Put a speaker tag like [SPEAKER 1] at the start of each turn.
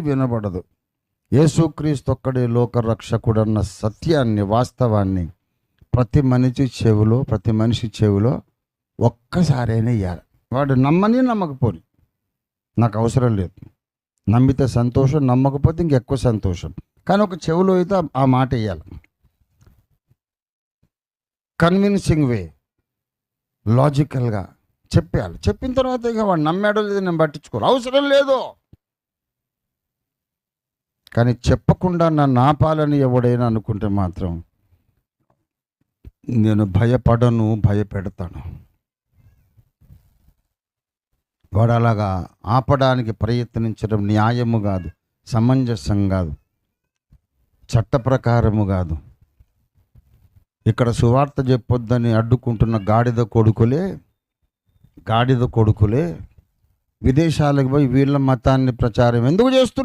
[SPEAKER 1] వినబడదు. యేసుక్రీస్తు ఒక్కడే లోక రక్షకుడన్న సత్యాన్ని వాస్తవాన్ని ప్రతి మనిషి చెవిలో ప్రతి మనిషి చెవిలో ఒక్కసారైనా ఇవ్వాలి వాడు నమ్మని నమ్మకపోని నాకు అవసరం లేదు. నమ్మితే సంతోషం నమ్మకపోతే ఇంకెక్కువ సంతోషం. కానీ ఒక చెవిలో అయితే ఆ- మాట ఇవ్వాలి కన్విన్సింగ్ వే లాజికల్గా చెప్పాలి చెప్పిన తర్వాత ఇక వాడు నమ్మాడో లేదో నేను పట్టించుకోరు అవసరం లేదు. కానీ చెప్పకుండా నన్ను ఆపాలని ఎవడైనా అనుకుంటే మాత్రం నేను భయపడను భయపెడతాను. వాడు అలాగా ఆపడానికి ప్రయత్నించడం న్యాయము కాదు సమంజసం కాదు చట్ట ప్రకారము కాదు. ఇక్కడ సువార్త చెప్పొద్దని అడ్డుకుంటున్న గాడిద కొడుకులే గాడిద కొడుకులే విదేశాలకు పోయి వీళ్ళ మతాన్ని ప్రచారం ఎందుకు చేస్తున్నారు?